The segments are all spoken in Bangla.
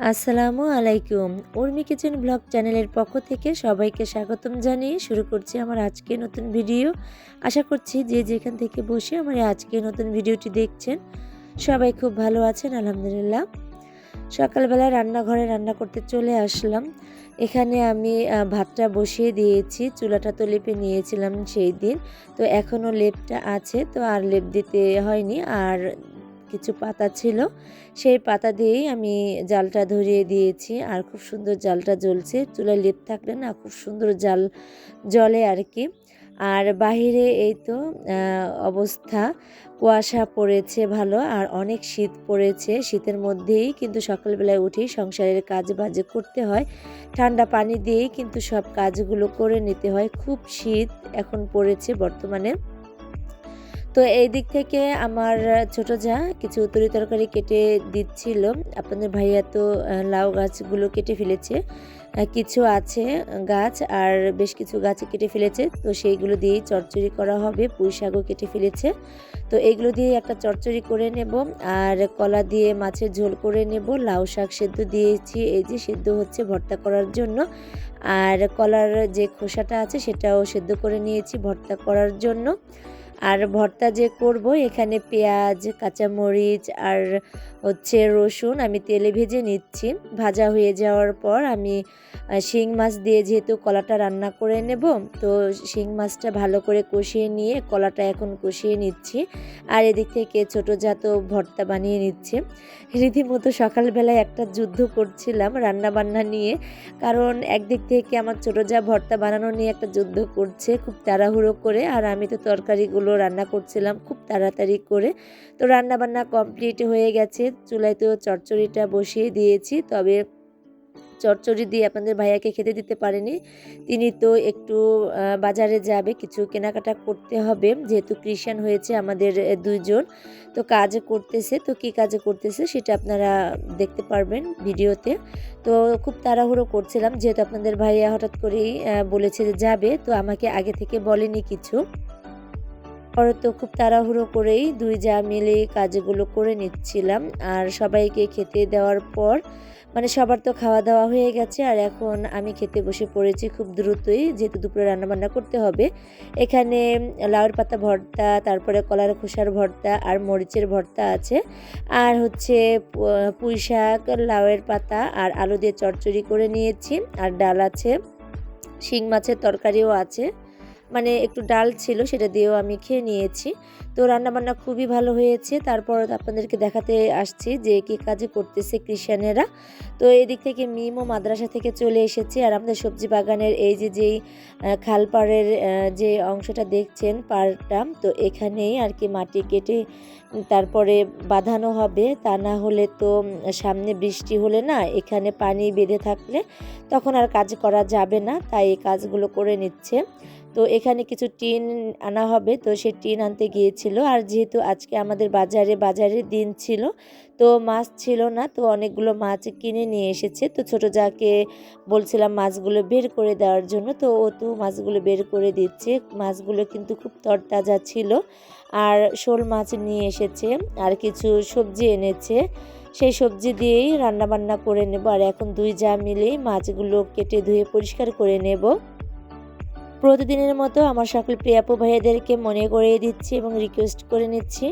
আসসালামু আলাইকুম। উর্মি কিচেন ব্লগ চ্যানেলের পক্ষ থেকে সবাইকে স্বাগতম জানিয়ে শুরু করছি আমার আজকে নতুন ভিডিও। আশা করছি যে যেখান থেকে বসে আমার আজকে নতুন ভিডিওটি দেখছেন, সবাই খুব ভালো আছেন, আলহামদুলিল্লাহ। সকালবেলা রান্নাঘরে রান্না করতে চলে আসলাম। এখানে আমি ভাতটা বসিয়ে দিয়েছি, চুলাটা তো লেপে নিয়েছিলাম সেই দিন। তো এখনও লেপটা আছে, তো আর লেপ দিতে হয়নি। আর কিছু পাতা ছিল, সেই পাতা দিয়েই আমি জালটা ধরিয়ে দিয়েছি। আর খুব সুন্দর জালটা জ্বলছে। চুলায় লেপ থাকলে না খুব সুন্দর জাল জলে আর কি আর বাহিরে এই তো অবস্থা। কুয়াশা পড়েছে ভালো, আর অনেক শীত পড়েছে। শীতের মধ্যেই কিন্তু সকালবেলায় উঠেই সংসারের কাজ বাজে করতে হয়। ঠান্ডা পানি দিয়েই কিন্তু সব কাজগুলো করে নিতে হয়। খুব শীত এখন পড়েছে বর্তমানে। তো এই দিক থেকে আমার ছোট যা কিছু তরি তরকারি কেটে দিচ্ছিল। আপনাদের ভাইয়া তো লাউ গাছগুলো কেটে ফেলেছে। কিছু আছে গাছ আর বেশ কিছু গাছ কেটে ফেলেছে। তো সেইগুলো দিয়েই চচ্চড়ি করা হবে, পুঁই শাকও কেটে ফেলেছে। তো এইগুলো দিয়ে একটা চচ্চড়ি করে নেব আর কলা দিয়ে মাছের ঝোল করে নেব। লাউ শাক সেদ্ধ দিয়েছি, এই যে সেদ্ধ হচ্ছে ভর্তা করার জন্য। আর কলার যে খোসাটা আছে সেটাও সেদ্ধ করে নিয়েছি ভর্তা করার জন্য। আর ভর্তা যে করব, এখানে পেঁয়াজ, কাঁচামরিচ আর হচ্ছে রসুন আমি তেলে ভেজে নিচ্ছি। ভাজা হয়ে যাওয়ার পর আমি শিং মাছ দিয়ে যেহেতু কলাটা রান্না করে নেব, তো শিং মাছটা ভালো করে কষিয়ে নিয়ে কলাটা এখন কষিয়ে নিচ্ছি। আর এদিক থেকে ছোটো জাত ভর্তা বানিয়ে নিচ্ছে। রীতিমতো সকালবেলায় একটা যুদ্ধ করছিলাম রান্না বান্না নিয়ে, কারণ একদিক থেকে আমার ছোটো যা ভর্তা বানানো নিয়ে একটা যুদ্ধ করছে, খুব তাড়াহুড়ো করে, আর আমি তো তরকারিগুলো রান্না করছিলাম খুব তাড়াতাড়ি করে। তো রান্না বান্না কমপ্লিট হয়ে গেছে। চুলায় তো চচ্চড়িটা বসিয়ে দিয়েছি, তবে চচ্চড়ি দিয়ে আপনাদের ভাইয়াকে খেতে দিতে পারেনি। তিনি তো একটু বাজারে যাবে, কিছু কেনাকাটা করতে হবে। যেহেতু ক্রিশ্চান হয়েছে আমাদের দুইজন, তো কাজ করতেছে। তো কি কাজ করতেছে সেটা আপনারা দেখতে পারবেন ভিডিওতে। তো খুব তাড়াহুড়ো করছিলাম, যেহেতু আপনাদের ভাইয়া হঠাৎ করেই বলেছে যে যাবে, তো আমাকে আগে থেকে বলেনি কিছু। তো খুব তাড়াহুড়ো করেই দুই যা মিলে কাজগুলো করে নিচ্ছিলাম। আর সবাইকে খেতে দেওয়ার পর মানে সবার তো খাওয়া দাওয়া হয়ে গেছে, আর এখন আমি খেতে বসে পড়েছি খুব দ্রুতই, যেহেতু দুপুরে রান্নাবান্না করতে হবে। এখানে লাউয়ের পাতা ভর্তা, তারপরে কলার খোসার ভর্তা আর মরিচের ভর্তা আছে। আর হচ্ছে পুঁই শাক, লাউয়ের পাতা আর আলু দিয়ে চচ্চড়ি করে নিয়েছি। আর ডাল আছে, শিং মাছের তরকারিও আছে। মানে একটু ডাল ছিল সেটা দিয়েও আমি খেয়ে নিয়েছি। তো রান্নাবান্না খুবই ভালো হয়েছে। তারপর আপনাদেরকে দেখাতে আসছি যে কী কাজে করতেছে ক্রিশ্চানেরা তো এদিক থেকে মিমও মাদ্রাসা থেকে চলে এসেছে আর আমাদের সবজি বাগানের এই যে যেই খালপাড়ের যে অংশটা দেখছেন পাড়টা, তো এখানেই আর কি মাটি কেটে, তারপরে বাঁধানো হবে। তা না হলে তো সামনে বৃষ্টি হলে না এখানে পানি বেঁধে থাকলে তখন আর কাজ করা যাবে না। তাই এই কাজগুলো করে নিচ্ছে। তো এখানে কিছু টিন আনা হবে। তো সে টিন আনতে গিয়েছিল। আর যেহেতু আজকে আমাদের বাজারে বাজারে দিন ছিল, তো মাছ ছিল না, তো অনেকগুলো মাছ কিনে নিয়ে এসেছে। তো ছোট যাকে বলছিলাম মাছগুলো বের করে দেওয়ার জন্য, তো ও তো মাছগুলো বের করে দিচ্ছে। মাছগুলো কিন্তু খুব তরতাজা ছিল। আর শোল মাছ নিয়ে এসেছে, আর কিছু সবজি এনেছে। সেই সবজি দিয়েই রান্না বান্না করে নেব। আর এখন দুই যা মিলেই মাছগুলো কেটে ধুয়ে পরিষ্কার করে নেব। প্রতিদিনের মতো আমার সকল প্রিয়াপু ভাইয়াদেরকে মনে করিয়ে দিচ্ছি এবং রিকোয়েস্ট করে নিচ্ছি।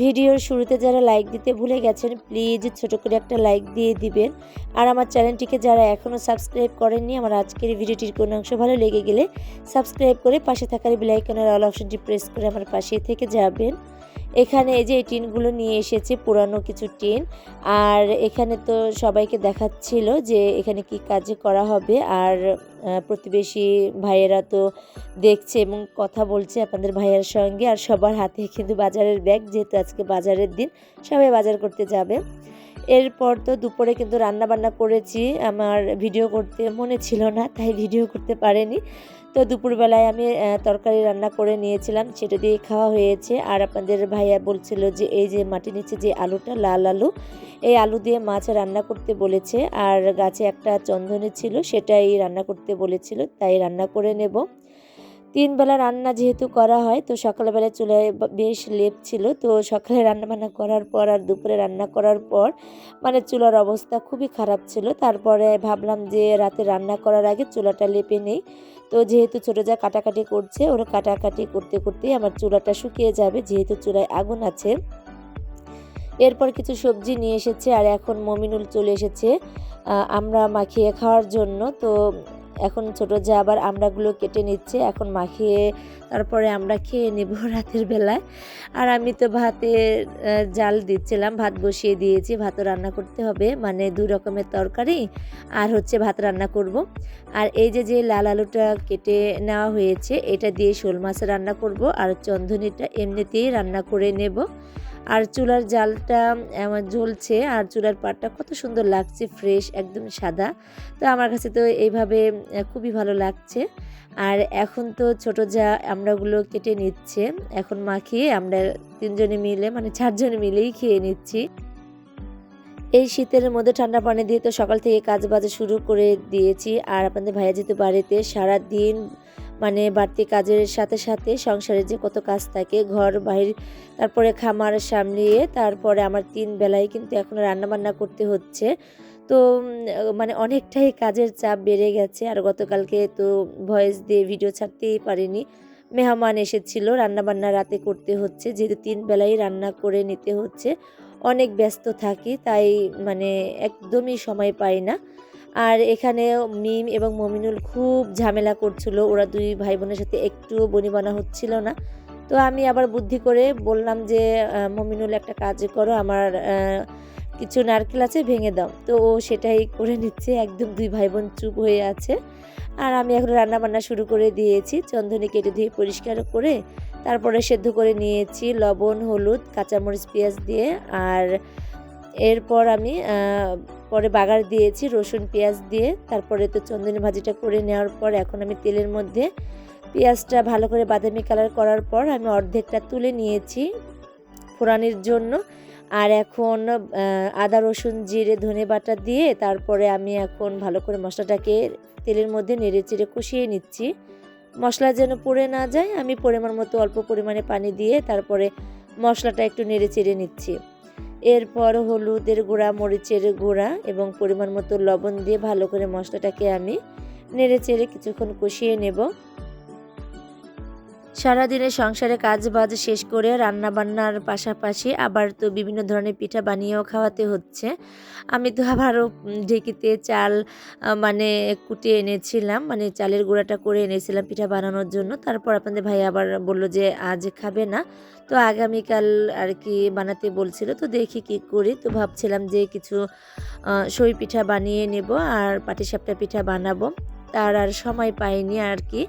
ভিডিওর শুরুতে যারা লাইক দিতে ভুলে গেছেন প্লিজ ছোট করে একটা লাইক দিয়ে দিবেন। আর আমার চ্যানেলটিকে যারা এখনও সাবস্ক্রাইব করেননি, আমার আজকের ভিডিওটির কোনো অংশ ভালো লেগে গেলে সাবস্ক্রাইব করে পাশে থাকার বেলাইকনের অল অপশনটি প্রেস করে আমার পাশে থেকে যাবেন। এখানে এই যে এই টিনগুলো নিয়ে এসেছে, পুরানো কিছু টিন। আর এখানে তো সবাইকে দেখাচ্ছিল যে এখানে কি কাজ করা হবে। আর প্রতিবেশী ভাইয়েরা তো দেখছে এবং কথা বলছে আপনাদের ভাইয়ের সঙ্গে। আর সবার হাতে কিন্তু বাজারের ব্যাগ, যেহেতু আজকে বাজারের দিন, সবাই বাজার করতে যাবে। এরপর তো দুপুরে কিন্তু রান্না বান্না করেছি, আমার ভিডিও করতে মনে ছিল না, তাই ভিডিও করতে পারেনি। তো দুপুরবেলায় আমি তরকারি রান্না করে নিয়েছিলাম, সেটা দিয়ে খাওয়া হয়েছে। আর আপনাদের ভাইয়া বলছিল যে, এই যে মাটির নিচে যে আলুটা, লাল আলু, এই আলু দিয়ে মাছ রান্না করতে বলেছে। আর গাছে একটা চন্দনী ছিল, সেটাই রান্না করতে বলেছিল, তাই রান্না করে নেব। তিন বেলা রান্না যেহেতু করা হয়, তো সকালবেলা চুলায় বেশ লেপ ছিল, তো সকালে রান্না বান্না করার পর আর দুপুরে রান্না করার পর মানে চুলার অবস্থা খুবই খারাপ ছিল। তারপরে ভাবলাম যে রাতে রান্না করার আগে চুলাটা লেপে নেই। তো যেহেতু ছোটো যা কাটাকাটি করছে, ওরা কাটাকাটি করতে করতেই আমার চুলাটা শুকিয়ে যাবে, যেহেতু চুলায় আগুন আছে। এরপর কিছু সবজি নিয়ে এসেছে, আর এখন মমিনুল চলে এসেছে আমরা মাখিয়ে খাওয়ার জন্য। তো এখন ছোট যা আবার আমড়াগুলো কেটে নিচ্ছে, এখন মাখিয়ে তারপরে আমরা খেয়ে নেব রাতের বেলায়। আর আমি তো ভাতে জাল দিচ্ছিলাম, ভাত বসিয়ে দিয়েছি, ভাতও রান্না করতে হবে মানে দু রকমের তরকারি আর হচ্ছে ভাত রান্না করব। আর এই যে যে লাল আলুটা কেটে নেওয়া হয়েছে, এটা দিয়ে শোল মাছ রান্না করব, আর চন্দনিটা এমনিতেই রান্না করে নেব। আর চুলার জালটা আমার জ্বলছে আর চুলার পাটটা কত সুন্দর লাগছে ফ্রেশ একদম সাদা। তো আমার কাছে তো এইভাবে খুবই ভালো লাগছে। আর এখন তো ছোট যা আমরাগুলো কেটে নিচ্ছে, এখন মাখিয়ে আমরা তিনজনে মিলে মানে চারজনে মিলেই খেয়ে নিচ্ছি। এই শীতের মধ্যে ঠান্ডা পানি দিয়ে তো সকাল থেকে কাজ বাজ শুরু করে দিয়েছি। আর আপনাদের ভাইয়া যেহেতু বাড়িতে সারা দিন মানে বাড়তি কাজের সাথে সাথে সংসারে যে কত কাজ থাকে, ঘর, বাহির, তারপরে খামার সামলিয়ে তারপরে আমার তিন বেলায় কিন্তু এখন রান্না বান্না করতে হচ্ছে। তো মানে অনেকটাই কাজের চাপ বেড়ে গেছে আর গতকালকে তো ভয়েস দিয়ে ভিডিও ছাড়তেই পারিনি। মেহমান এসেছিল রান্না বান্না রাতে করতে হচ্ছে, যেহেতু তিন বেলাই রান্না করে নিতে হচ্ছে। অনেক ব্যস্ত থাকি, তাই মানে একদমই সময় পাই না। আর এখানে মিম এবং মমিনুল খুব ঝামেলা করছিল। ওরা দুই ভাই বোনের সাথে একটুও বনিবনা হচ্ছিল না। তো আমি আবার বুদ্ধি করে বললাম যে মমিনুল একটা কাজ করো, আমার কিছু নারকেল আছে, ভেঙে দাও। তো ও সেটাই করে নিচ্ছে, একদম দুই ভাই বোন চুপ হয়ে আছে। আর আমি এখন রান্না বান্না শুরু করে দিয়েছি। চন্দনে কেটে ধুয়ে পরিষ্কার করে তারপরে সেদ্ধ করে নিয়েছি লবণ, হলুদ, কাঁচামরিচ, পেঁয়াজ দিয়ে। আর এরপর আমি পরে বাগার দিয়েছি, রসুন, পেঁয়াজ দিয়ে। তারপরে তো চন্দনী ভাজিটা করে নেওয়ার পর এখন আমি তেলের মধ্যে পেঁয়াজটা ভালো করে বাদামি কালার করার পর আমি অর্ধেকটা তুলে নিয়েছি ফোড়ানির জন্য। আর এখন আদা, রসুন, জিরে, ধনে বাটা দিয়ে তারপরে আমি এখন ভালো করে মশলাটাকে তেলের মধ্যে নেড়ে চেড়ে কষিয়ে নিচ্ছি। মশলা যেন পুড়ে না যায়, আমি পরিমাণ মতো অল্প পরিমাণে পানি দিয়ে তারপরে মশলাটা একটু নেড়ে চেড়ে নিচ্ছি। এরপর হলুদের গুঁড়া, মরিচের গুঁড়া এবং পরিমাণ মতো লবণ দিয়ে ভালো করে মশলাটাকে আমি নেড়ে চেড়ে কিছুক্ষণ কষিয়ে নেব। সারাদিনের সংসারে কাজ বাজ শেষ করে রান্না বান্নার পাশাপাশি আবার তো বিভিন্ন ধরনের পিঠা বানিয়েও খাওয়াতে হচ্ছে। আমি তো আবারও ঢেকিতে চাল মানে কুটে এনেছিলাম মানে চালের গুঁড়াটা করে এনেছিলাম পিঠা বানানোর জন্য। তারপর আপনাদের ভাই আবার বলল যে আজ খাবে না। তো আগামীকাল আর কি বানাতে বলছিল, তো দেখি কি করি। তো ভাবছিলাম যে কিছু সই পিঠা বানিয়ে নেব আর পাটিসাপটা পিঠা বানাবো। তার আর সময় পাইনি আর কি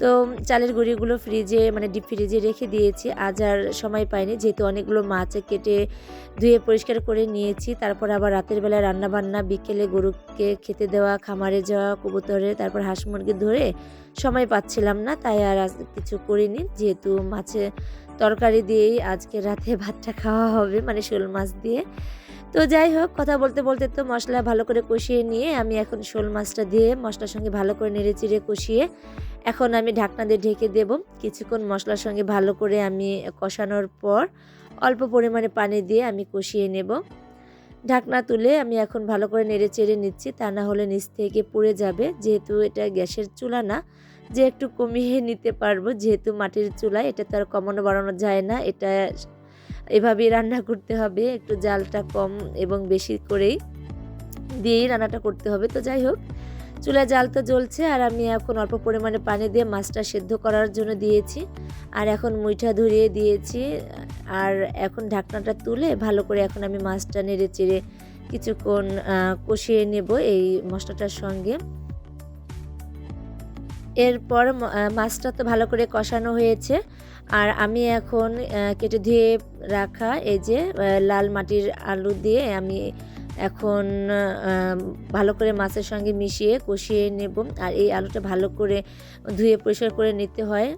তো চালের গুঁড়িগুলো ফ্রিজে মানে ডিপ ফ্রিজে রেখে দিয়েছি। আজ আর সময় পাইনি, যেহেতু অনেকগুলো মাছ কেটে ধুয়ে পরিষ্কার করে নিয়েছি। তারপর আবার রাতের বেলা রান্না বান্না বিকেলে গরুকে খেতে দেওয়া, খামারে যাওয়া, কবুতরে, তারপর হাঁস মুরগি ধরে সময় পাচ্ছিলাম না, তাই আর আজ কিছু করিনি। যেহেতু মাছে তরকারি দিয়েই আজকে রাতে ভাতটা খাওয়া হবে মানে শোল মাছ দিয়ে। তো যাই হোক, কথা বলতে বলতে তো মশলা ভালো করে কষিয়ে নিয়ে আমি এখন শোল মাছটা দিয়ে মশলার সঙ্গে ভালো করে নেড়ে চিড়ে কষিয়ে এখন আমি ঢাকনা দিয়ে ঢেকে দেব। কিছুক্ষণ মশলার সঙ্গে ভালো করে আমি কষানোর পর অল্প পরিমাণে পানি দিয়ে আমি কষিয়ে নেব। ঢাকনা তুলে আমি এখন ভালো করে নেড়ে চেড়ে নিচ্ছি, তা না হলে নিচ থেকে পুড়ে যাবে। যেহেতু এটা গ্যাসের চুলা না, যে একটু কমিয়ে নিতে পারব, যেহেতু মাটির চুলা, এটা তো আর কমানো বাড়ানো যায় না। এটা এভাবেই রান্না করতে হবে, একটু জালটা কম এবং বেশি করেই দিয়েই রান্নাটা করতে হবে। তো যাই হোক, চুলায় জাল তো জ্বলছে আর আমি এখন অল্প পরিমাণে পানি দিয়ে মাছটা সেদ্ধ করার জন্য দিয়েছি। আর এখন মুইঠা ধরিয়ে দিয়েছি আর এখন ঢাকনাটা তুলে ভালো করে এখন আমি মাছটা নেড়ে চেড়ে কিছুক্ষণ কষিয়ে নেব এই মশলাটার সঙ্গে। এরপর মাছটা তো ভালো করে কষানো হয়েছে। আর আমি এখন কেটে ধুয়ে রাখা এই যে লাল মাটির আলু দিয়ে আমি এখন ভালো করে মাছের সঙ্গে মিশিয়ে কষিয়ে নেব। আর এই আলুটা ভালো করে ধুয়ে পরিষ্কার করে নিতে হয়।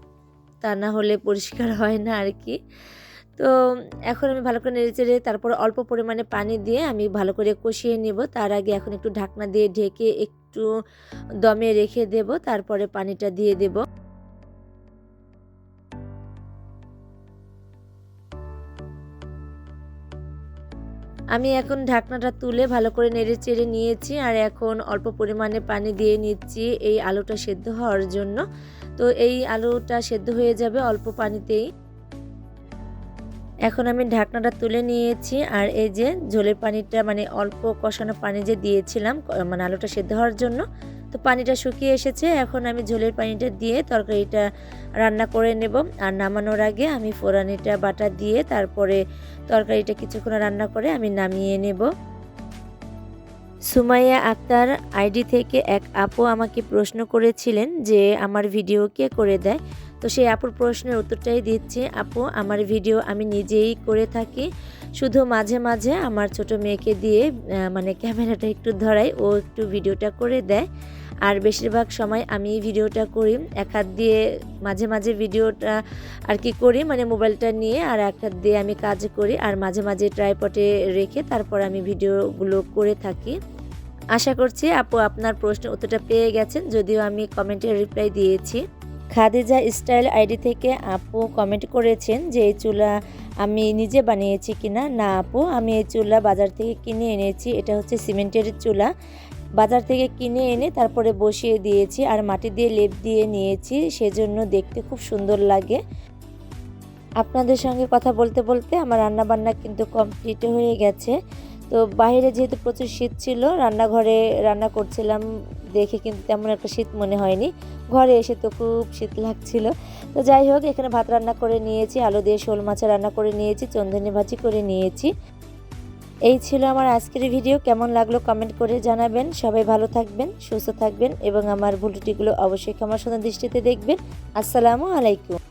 তা না হলে পরিষ্কার হয় না আর কি। তো এখন আমি ভালো করে নেড়ে চেড়ে তারপর অল্প পরিমাণে পানি দিয়ে আমি ভালো করে কষিয়ে নেব। তার আগে এখন একটু ঢাকনা দিয়ে ঢেকে একটু দমে রেখে দেব, তারপরে পানিটা দিয়ে দেবো। আমি এখন ঢাকনাটা তুলে ভালো করে নেড়ে চেড়ে নিয়েছি আর এখন অল্প পরিমাণে পানি দিয়ে নিচ্ছি এই আলুটা সেদ্ধ হওয়ার জন্য। তো এই আলুটা সেদ্ধ হয়ে যাবে অল্প পানিতেই। এখন আমি ঢাকনাটা তুলে নিয়েছি আর এই যে ঝোলের পানিটা মানে অল্প কষানো পানি যে দিয়েছিলাম মানে আলুটা সেদ্ধ হওয়ার জন্য, তো পানিটা শুকিয়ে এসেছে। এখন আমি ঝোলের পানিটা দিয়ে তরকারিটা রান্না করে নেব। আর নামানোর আগে আমি ফোড়ানিটা, বাটা দিয়ে তারপরে তরকারিটা কিছুক্ষণ রান্না করে আমি নামিয়ে নেব। সুমাইয়া আক্তার আইডি থেকে এক আপু আমাকে প্রশ্ন করেছিলেন যে, আমার ভিডিও কে করে দেয়? তো সেই আপুর প্রশ্নের উত্তরটাই দিচ্ছি, আপু, আমার ভিডিও আমি নিজেই করে থাকি। শুধু মাঝে মাঝে আমার ছোট মেয়েকে দিয়ে মানে ক্যামেরাটা একটু ধরাই, ও একটু ভিডিওটা করে দেয়। আর বেশিরভাগ সময় আমি ভিডিওটা করি, এক হাত দিয়ে মাঝে মাঝে ভিডিওটা আর কি করি মানে মোবাইলটা নিয়ে আর এক হাত দিয়ে আমি কাজ করি, আর মাঝে মাঝে ট্রাইপটে রেখে তারপর আমি ভিডিওগুলো করে থাকি। আশা করছি আপু আপনার প্রশ্ন উত্তরটা পেয়ে গেছেন, যদিও আমি কমেন্টে রিপ্লাই দিয়েছি। খাদিজা স্টাইল আইডি থেকে আপু কমেন্ট করেছেন যে, এই চুলা আমি নিজে বানিয়েছি কিনা? না আপু, আমি এই চুলা বাজার থেকে কিনে এনেছি। এটা হচ্ছে সিমেন্টের চুলা। বাজার থেকে কিনে এনে তারপরে বসিয়ে দিয়েছি আর মাটি দিয়ে লেপ দিয়ে নিয়েছি। সেজন্য দেখতে খুব সুন্দর লাগে। আপনাদের সঙ্গে কথা বলতে বলতে আমার রান্না বান্না কিন্তু কমপ্লিট হয়ে গেছে। তো বাইরে যেহেতু প্রচুর শীত ছিল, রান্নাঘরে রান্না করছিলাম দেখে কিন্তু তেমন একটা শীত মনে হয়নি। ঘরে এসে তো খুব শীত লাগছিল। তো যাই হোক, এখানে ভাত রান্না করে নিয়েছি, আলু দিয়ে শোল মাছ রান্না করে নিয়েছি, চন্দনী ভাজি করে নিয়েছি। এই ছিল আমার আজকের ভিডিও। কেমন লাগল কমেন্ট করে জানাবেন। সবাই ভালো থাকবেন, সুস্থ থাকবেন এবং আমার ভুলটিগুলো অবশ্যই ক্ষমা সুন্দর দৃষ্টিতে দেখবেন। আসসালামু আলাইকুম।